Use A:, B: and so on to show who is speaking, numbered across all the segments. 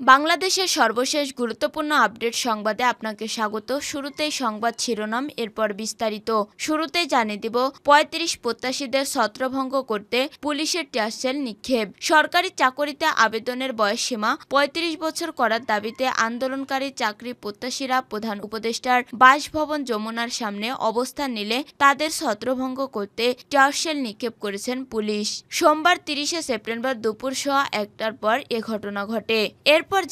A: বাংলাদেশের সর্বশেষ গুরুত্বপূর্ণ আপডেট সংবাদে আপনাকে স্বাগত। শুরুতেই সংবাদ শিরোনাম, এরপর বিস্তারিত। শুরুতেই জানিয়ে দিব, পঁয়ত্রিশ প্রত্যাশীদের ছত্রভঙ্গ করতে পুলিশের টিয়ারশেল নিক্ষেপ। সরকারি চাকরিতে আবেদনের বয়সসীমা, পঁয়ত্রিশ বছর করার দাবিতে আন্দোলনকারী চাকরি প্রত্যাশীরা প্রধান উপদেষ্টার বাসভবন যমুনার সামনে অবস্থান নিলে তাদের ছত্রভঙ্গ করতে টিয়ারশেল নিক্ষেপ করেছেন পুলিশ। সোমবার তিরিশে সেপ্টেম্বর দুপুর সোয়া একটার পর এ ঘটনা ঘটে। এরপর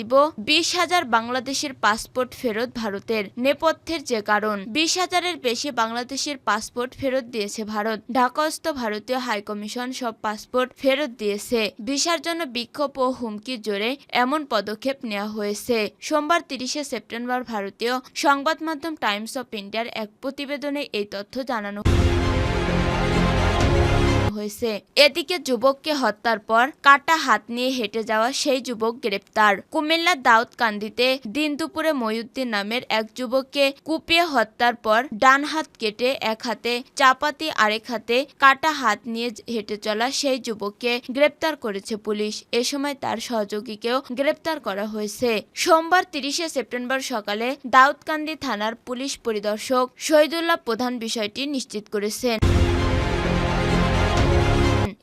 A: দিব, বিশ হাজার বাংলাদেশের পাসপোর্ট ফেরত ভারতের নেপথ্যের যে কারণ। বিশ হাজারের বেশি বাংলাদেশের পাসপোর্ট ফেরত দিয়েছে ভারত। ঢাকাস্থ ভারতীয় হাইকমিশন সব পাসপোর্ট ফেরত দিয়েছে। ভিসার জন্য বিক্ষোভ ও হুমকির জোরে এমন পদক্ষেপ নেওয়া হয়েছে। সোমবার তিরিশে সেপ্টেম্বর ভারতীয় সংবাদ মাধ্যম টাইমস অফ ইন্ডিয়ার এক প্রতিবেদনে এই তথ্য জানানো হয়েছে। এদিকে যুবককে হত্যার পর কাটা হাত নিয়ে হেঁটে যাওয়া সেই যুবক গ্রেপ্তার। কুমিল্লার দাউদকান্দিতে দিন দুপুরে ময়ুদ্দিন নামের এক যুবককে কুপিয়ে হত্যার পর ডান হাত কেটে এক হাতে, চাপাতি আরেক হাতে কাটা হাত নিয়ে হেঁটে চলা সেই যুবককে গ্রেপ্তার করেছে পুলিশ। এ সময় তার সহযোগীকেও গ্রেপ্তার করা হয়েছে। সোমবার তিরিশে সেপ্টেম্বর সকালে দাউদকান্দি থানার পুলিশ পরিদর্শক শহীদুল্লাহ প্রধান বিষয়টি নিশ্চিত করেছেন।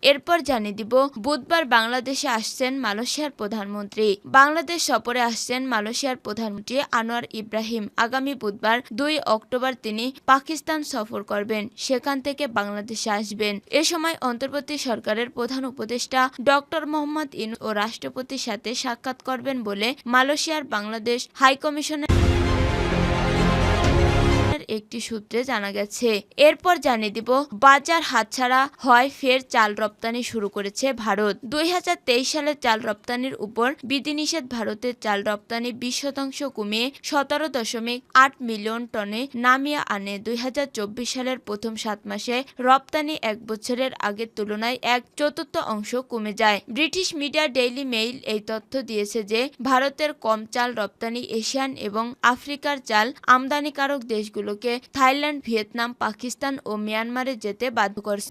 A: এরপর জানিয়ে দিব, বুধবার বাংলাদেশে আসছেন মালয়েশিয়ার প্রধানমন্ত্রী। বাংলাদেশ সফরে আসছেন মালয়েশিয়ার প্রধানমন্ত্রী আনোয়ার ইব্রাহিম। আগামী বুধবার দুই অক্টোবর তিনি পাকিস্তান সফর করবেন, সেখান থেকে বাংলাদেশে আসবেন। এ সময় অন্তর্বর্তী সরকারের প্রধান উপদেষ্টা ডক্টর মোহাম্মদ ইনু ও রাষ্ট্রপতির সাথে সাক্ষাৎ করবেন বলে মালয়েশিয়ার বাংলাদেশ হাইকমিশনের একটি সূত্রে জানা গেছে। এরপর জানিয়ে দিব, বাজার হাতছাড়া হয় ফের চাল রপ্তানি শুরু করেছে ভারত। দুই সালে চাল রপ্তানির উপর বিধিনিষেধ ভারতের চাল রপ্তানি বিশ শতাংশ কমিয়ে সতেরো দশমিক আট মিলিয়ন টনে নামিয়ে আনে। দুই সালের প্রথম সাত মাসে রপ্তানি এক বছরের আগের তুলনায় এক চতুর্থ অংশ কমে যায়। ব্রিটিশ মিডিয়া ডেইলি মেইল এই তথ্য দিয়েছে যে, ভারতের কম চাল রপ্তানি এশিয়ান এবং আফ্রিকার চাল আমদানিকারক দেশগুলোকে থাইল্যান্ড ভিয়েতনাম পাকিস্তান ও মিয়ানমারে যেতে বাধ্য করছে।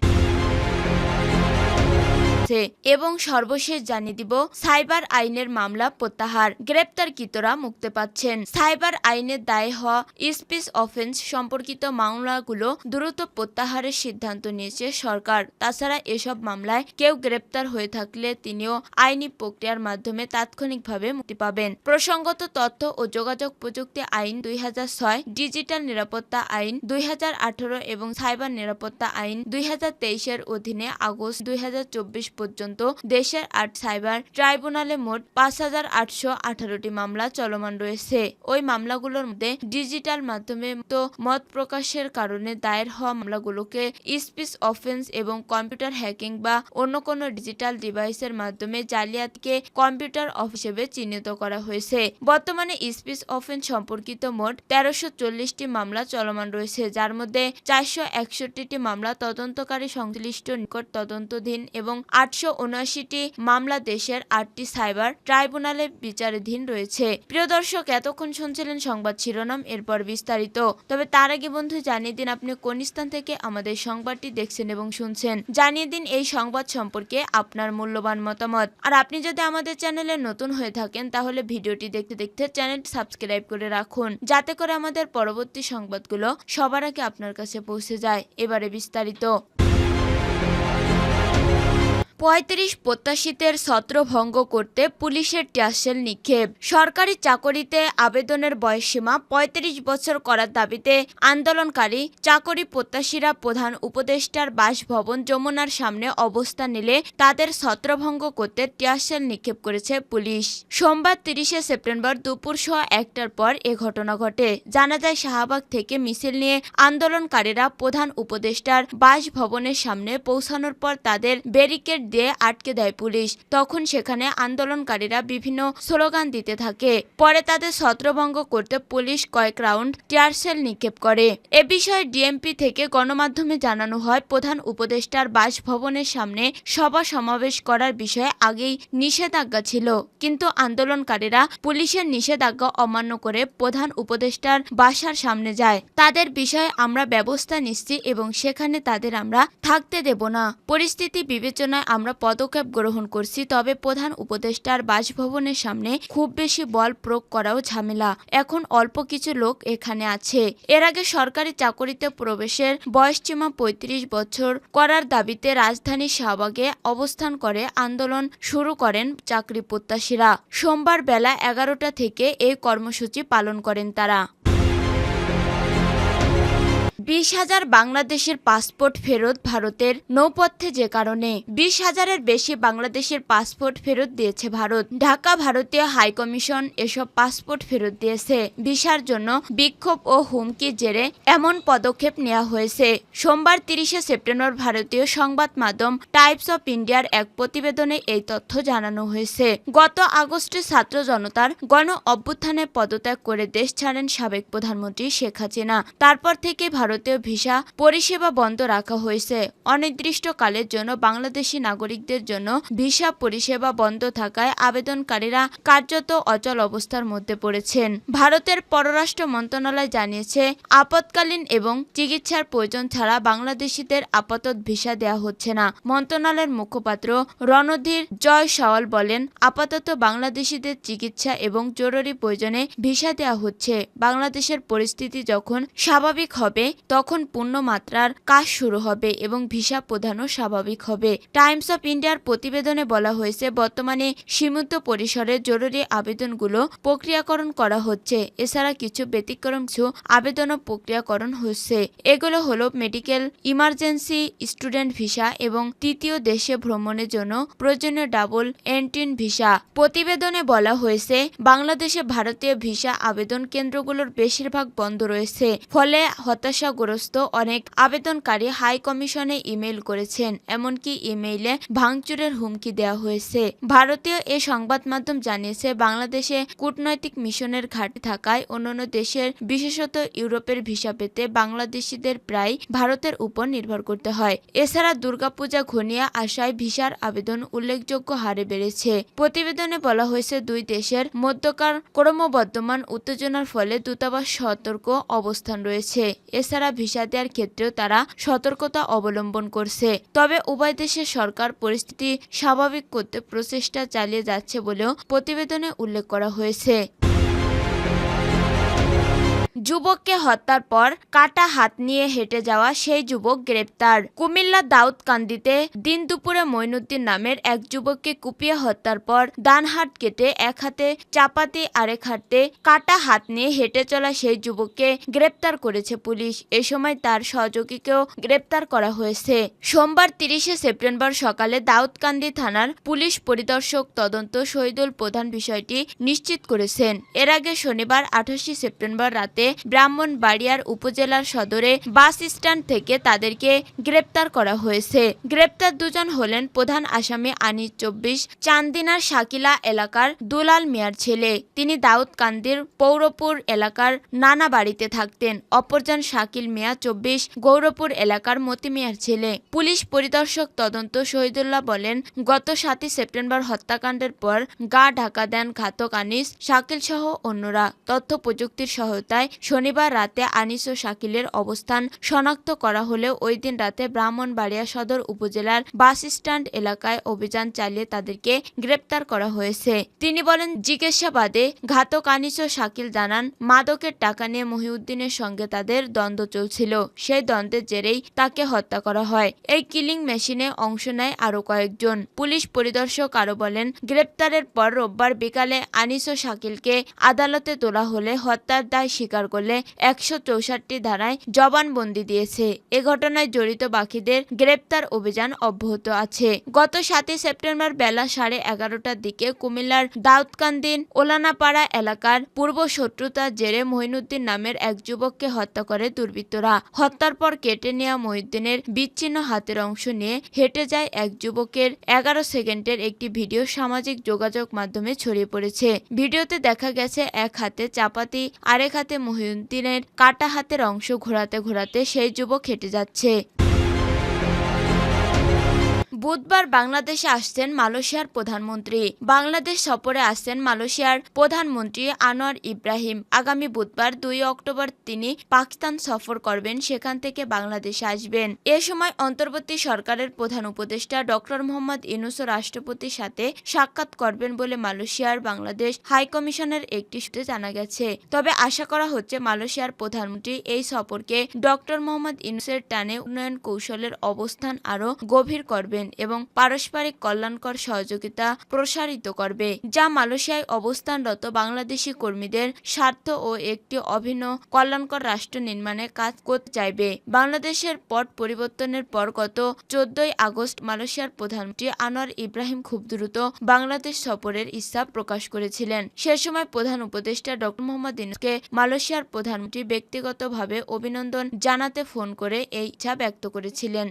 A: এবং সর্বশেষ জানিয়ে দিব, সাইবার আইনের মামলা প্রত্যাহার। গ্রেপ্তারকৃতরা মুক্তি পাচ্ছেন। সাইবার আইনের দায়ে হওয়া স্পিচ অফেন্স সম্পর্কিত মামলাগুলো দ্রুত প্রত্যাহারের সিদ্ধান্ত নিয়েছে সরকার। তাছাড়া এসব মামলায় কেউ গ্রেপ্তার হয়ে থাকলে তিনিও আইনি প্রক্রিয়ার মাধ্যমে তাৎক্ষণিকভাবে মুক্তি পাবেন। প্রসঙ্গত তথ্য ও যোগাযোগ প্রযুক্তি আইন দুই হাজার ছয়, ডিজিটাল নিরাপত্তা আইন দুই হাজার আঠারো এবং সাইবার নিরাপত্তা আইন দুই হাজার তেইশ এর অধীনে আগস্ট দুই হাজার চব্বিশ পর্যন্ত দেশের আট সাইবার ট্রাইব্যুনালে মোট পাঁচ হাজার আটশো আঠারোটি মামলা চলমান রয়েছে। ওই মামলাগুলোর মধ্যে ডিজিটাল মাধ্যমে তো মত প্রকাশের কারণে দায়ের হওয়া মামলাগুলোকে স্পিচ অফেন্স এবং কম্পিউটার হ্যাকিং বা অন্য কোনো ডিজিটাল ডিভাইসের মাধ্যমে জালিয়াতিকে কম্পিউটার অফ হিসেবে চিহ্নিত করা হয়েছে। বর্তমানে স্পিচ অফেন্স সম্পর্কিত মোট তেরোশো চল্লিশটি মামলা চলমান রয়েছে, যার মধ্যে চারশো একষট্টিটি মামলা তদন্তকারী সংশ্লিষ্ট নিকট তদন্তধীন এবং আটশো মামলা দেশের আটটি সাইবার ট্রাইব্যুনালে বিচারাধীন রয়েছে। প্রিয় দর্শক, এতক্ষণ শুনছিলেন সংবাদ শিরোনাম, এরপর বিস্তারিত। তবে তার আগে বন্ধু, জানিয়ে দিন আপনি কোন স্থান থেকে আমাদের সংবাদটি দেখছেন এবং শুনছেন। জানিয়ে দিন এই সংবাদ সম্পর্কে আপনার মূল্যবান মতামত। আর আপনি যদি আমাদের চ্যানেলে নতুন হয়ে থাকেন, তাহলে ভিডিওটি দেখতে দেখতে চ্যানেল সাবস্ক্রাইব করে রাখুন। যাতে করে আমাদের পরবর্তী সংবাদগুলো সবার আগে আপনার কাছে পৌঁছে যায়। এবারে বিস্তারিত। পঁয়ত্রিশ প্রত্যাশীদের ছত্রভঙ্গ করতে পুলিশের ট্যাসেল নিক্ষেপ। সরকারি চাকরিতে আবেদনের বয়সসীমা পঁয়ত্রিশ বছর করার দাবিতে আন্দোলনকারী চাকরি প্রত্যাশীরা প্রধান উপদেষ্টার বাসভবন যমুনার সামনে অবস্থান নিলে তাদের ছত্রভঙ্গ করতে টিয়ারশেল নিক্ষেপ করেছে পুলিশ। সোমবার তিরিশে সেপ্টেম্বর দুপুর সোয়া একটার পর এ ঘটনা ঘটে। জানা যায়, শাহবাগ থেকে মিছিল নিয়ে আন্দোলনকারীরা প্রধান উপদেষ্টার বাসভবনের সামনে পৌঁছানোর পর তাদের ব্যারিকেড দিয়ে আটকে দেয় পুলিশ। তখন সেখানে আন্দোলনকারীরা বিভিন্ন স্লোগান দিতে থাকে। পরে তাদের ছত্রভঙ্গ করতে পুলিশ কয়েক রাউন্ড টিয়ারশেল নিক্ষেপ করে। এ বিষয়ে ডিএমপি থেকে গণমাধ্যমে জানানো হয়, প্রধান উপদেষ্টার বাসভবনের সামনে সভা সমাবেশ করার বিষয়ে আগেই নিষেধাজ্ঞা ছিল। কিন্তু আন্দোলনকারীরা পুলিশের নিষেধাজ্ঞা অমান্য করে প্রধান উপদেষ্টার বাসার সামনে যায়। তাদের বিষয়ে আমরা ব্যবস্থা নিচ্ছি এবং সেখানে তাদের আমরা থাকতে দেব না। পরিস্থিতি বিবেচনায় আমরা পদক্ষেপ গ্রহণ করছি, তবে প্রধান উপদেষ্টার বাসভবনের সামনে খুব বেশি বল প্রয়োগ করাও ঝামেলা। এখন অল্প কিছু লোক এখানে আছে। এর আগে সরকারি চাকরিতে প্রবেশের বয়সসীমা পঁয়ত্রিশ বছর করার দাবিতে রাজধানী শাহবাগে অবস্থান করে আন্দোলন শুরু করেন চাকরি প্রত্যাশীরা। সোমবার বেলা এগারোটা থেকে এই কর্মসূচি পালন করেন তারা। বিশ হাজার বাংলাদেশের পাসপোর্ট ফেরত ভারতের নৌপথ্যে যে কারণে বিশ হাজারের বেশি বাংলাদেশের পাসপোর্ট ফেরত দিয়েছে ভারত। ঢাকা ভারতীয় হাইকমিশন এসব পাসপোর্ট ফেরত দিয়েছে। ভিসার জন্য বিক্ষোভ ও হুমকির জেরে এমন পদক্ষেপ নেওয়া হয়েছে। সোমবার তিরিশে সেপ্টেম্বর ভারতীয় সংবাদ মাধ্যম টাইপস অফ ইন্ডিয়ার এক প্রতিবেদনে এই তথ্য জানানো হয়েছে। গত আগস্টে ছাত্র জনতার গণ অভ্যুত্থানে পদত্যাগ করে দেশ ছাড়েন সাবেক প্রধানমন্ত্রী শেখ হাসিনা। তারপর থেকে ভারতীয় ভিসা পরিষেবা বন্ধ রাখা হয়েছে। অনির্দিষ্টকালের জন্য বাংলাদেশি নাগরিকদের জন্য ভিসা পরিষেবা বন্ধ থাকায় আবেদনকারীরা কার্যত অচল অবস্থার মধ্যে পড়েছেন। ভারতের পররাষ্ট্র মন্ত্রণালয় জানিয়েছে, আপতকালীন এবং চিকিৎসার প্রয়োজন ছাড়া বাংলাদেশিদের আপাতত ভিসা দেওয়া হচ্ছে না। মন্ত্রণালয়ের মুখপাত্র রণধীর জয় সওয়াল বলেন, আপাতত বাংলাদেশিদের চিকিৎসা এবং জরুরি প্রয়োজনে ভিসা দেওয়া হচ্ছে। বাংলাদেশের পরিস্থিতি যখন স্বাভাবিক হবে তখন পূর্ণ মাত্রার কাজ শুরু হবে এবং ভিসা প্রদানও স্বাভাবিক হবে। টাইমস অফ ইন্ডিয়ার প্রতিবেদনে বলা হয়েছে, বর্তমানে সীমিত পরিসরে জরুরি আবেদনগুলো প্রক্রিয়াকরণ করা হচ্ছে। এছাড়া কিছু ব্যতিক্রম কিছু আবেদনও প্রক্রিয়াকরণ হচ্ছে। এগুলো হলো মেডিকেল ইমার্জেন্সি, স্টুডেন্ট ভিসা এবং তৃতীয় দেশে ভ্রমণের জন্য প্রয়োজনীয় ডাবল এন্ট্রিন ভিসা। প্রতিবেদনে বলা হয়েছে, বাংলাদেশে ভারতীয় ভিসা আবেদন কেন্দ্রগুলোর বেশিরভাগ বন্ধ রয়েছে। ফলে হতাশাগ্রস্ত অনেক আবেদনকারী হাই কমিশনে ইমেল করেছেন, এমনকি ইমেইলে ভাঙচুরের হুমকি দেওয়া হয়েছে। ভারতীয় এ সংবাদ মাধ্যম জানিয়েছে, বাংলাদেশে কূটনৈতিক মিশনের ঘাটতি থাকায় অন্যান্য দেশের, বিশেষত ইউরোপের ভিসা পেতে বাংলাদেশিদের প্রায় ভারতের উপর নির্ভর করতে হয়। এছাড়া দুর্গাপূজা ঘনিয়ে আসায় ভিসার আবেদন উল্লেখযোগ্য হারে বেড়েছে। প্রতিবেদনে বলা হয়েছে, দুই দেশের মধ্যকার ক্রমবর্ধমান উত্তেজনার ফলে দূতাবাস সতর্ক অবস্থান রয়েছে। এছাড়া ভিসা দেওয়ার ক্ষেত্রেও তারা সতর্কতা অবলম্বন করছে। তবে উভয় দেশের সরকার পরিস্থিতি স্বাভাবিক করতে প্রচেষ্টা চালিয়ে যাচ্ছে বলেও প্রতিবেদনে উল্লেখ করা হয়েছে। যুবককে হত্যার পর কাটা হাত নিয়ে হেঁটে যাওয়া সেই যুবক গ্রেপ্তার। কুমিল্লা দাউদকান্দিতে দিন দুপুরে মইনুদ্দিন নামের এক যুবককে কুপিয়ে হত্যার পর ডান হাত কেটে এক হাতে চাপাতি, আরেক হাতে কাটা হাত নিয়ে হেঁটে চলা সেই যুবককে গ্রেপ্তার করেছে পুলিশ। এ সময় তার সহযোগীকেও গ্রেপ্তার করা হয়েছে। সোমবার তিরিশে সেপ্টেম্বর সকালে দাউদকান্দি থানার পুলিশ পরিদর্শক তদন্ত শহীদুল প্রধান বিষয়টি নিশ্চিত করেছেন। এর আগে শনিবার আঠাশে সেপ্টেম্বর রাতে ব্রাহ্মণবাড়িয়ার উপজেলার সদরে বাস স্ট্যান্ড থেকে তাদেরকে গ্রেপ্তার করা হয়েছে। গ্রেপ্তার দুজন হলেন প্রধান আসামি আনিস চব্বিশ চান্দিনার শাকিলা এলাকার দুলাল মিয়ার ছেলে। তিনি দাউদকান্দির পৌরপুর এলাকার নানা বাড়িতে থাকতেন। অপরজন শাকিল মিয়া চব্বিশ, গৌরপুর এলাকার মতি মিয়ার ছেলে। পুলিশ পরিদর্শক তদন্ত শহীদুল্লাহ বলেন, গত সাতই সেপ্টেম্বর হত্যাকাণ্ডের পর গা ঢাকা দেন ঘাতক আনিস, শাকিল সহ অন্যরা। তথ্য প্রযুক্তির সহায়তায় শনিবার রাতে আনিস ও শাকিলের অবস্থান শনাক্ত করা হলেও ওই দিন রাতে ব্রাহ্মণবাড়িয়া সদর উপজেলার বাস স্ট্যান্ড এলাকায় অভিযান চালিয়ে তাদেরকে গ্রেপ্তার করা হয়েছে। তিনি বলেন, জিজ্ঞাসাবাদে ঘাতক আনিস ও শাকিল জানান, মাদকের টাকা নিয়ে মহিউদ্দিনের সঙ্গে তাদের দ্বন্দ্ব চলছিল। সেই দ্বন্দ্বের জেরেই তাকে হত্যা করা হয়। এই কিলিং মেশিনে অংশ নেয় আরও কয়েকজন। পুলিশ পরিদর্শক আরও বলেন, গ্রেপ্তারের পর রোববার বিকালে আনিস ও শাকিলকে আদালতে তোলা হলে হত্যার দায় স্বীকার করলে একশো চৌষট্টি ধারায় জবানবন্দি দিয়েছে। এ ঘটনায় জড়িত বাকিদের গ্রেপ্তার অভিযান অব্যাহত আছে। গত সাতই সেপ্টেম্বর বেলা সাড়ে এগারোটার দিকে কুমিল্লার দাউদকান্দিন ওলানাপাড়া এলাকার পূর্ব শত্রুতার জেরে মহিনুদ্দিন নামের এক যুবককে হত্যা করে দুর্বৃত্তরা। হত্যার পর কেটে নেওয়া মহিউদ্দিনের বিচ্ছিন্ন হাতের অংশ নিয়ে হেঁটে যায় এক যুবকের এগারো সেকেন্ডের একটি ভিডিও সামাজিক যোগাযোগ মাধ্যমে ছড়িয়ে পড়েছে। ভিডিওতে দেখা গেছে, এক হাতে চাপাতি, আরেক হাতে মহিউদ্দিনের কাটা হাতের অংশ ঘোরাতে ঘোরাতে সেই যুবক হেঁটে যাচ্ছে। বুধবার বাংলাদেশে আসছেন মালয়েশিয়ার প্রধানমন্ত্রী। বাংলাদেশ সফরে আসছেন মালয়েশিয়ার প্রধানমন্ত্রী আনোয়ার ইব্রাহিম। আগামী বুধবার দুই অক্টোবর তিনি পাকিস্তান সফর করবেন, সেখান থেকে বাংলাদেশে আসবেন। এ সময় অন্তর্বর্তী সরকারের প্রধান উপদেষ্টা ডক্টর মোহাম্মদ ইনুস রাষ্ট্রপতির সাথে সাক্ষাৎ করবেন বলে মালয়েশিয়ার বাংলাদেশ হাইকমিশনের একটি সূত্রে জানা গেছে। তবে আশা করা হচ্ছে মালয়েশিয়ার প্রধানমন্ত্রী এই সফরকে ডক্টর মোহাম্মদ ইনুসের টানে উন্নয়ন কৌশলের অবস্থান আরও গভীর করবেন। এবং পারস্পরিক কল্যাণকর সহযোগিতা প্রসারিত করবে, যা মালয়েশিয়ায় অবস্থানরত বাংলাদেশি কর্মীদের স্বার্থ ও একটি অভিন্ন কল্যাণকর রাষ্ট্র নির্মাণে কাজ করতে চাইবে। বাংলাদেশের পট পরিবর্তনের পর গত চোদ্দই আগস্ট মালয়েশিয়ার প্রধানমন্ত্রী আনোয়ার ইব্রাহিম খুব দ্রুত বাংলাদেশ সফরের ইচ্ছা প্রকাশ করেছিলেন। সে সময় প্রধান উপদেষ্টা ডক্টর মোহাম্মদ ইনুসকে মালয়েশিয়ার প্রধানমন্ত্রী ব্যক্তিগতভাবে অভিনন্দন জানাতে ফোন করে এই ইচ্ছা ব্যক্ত করেছিলেন।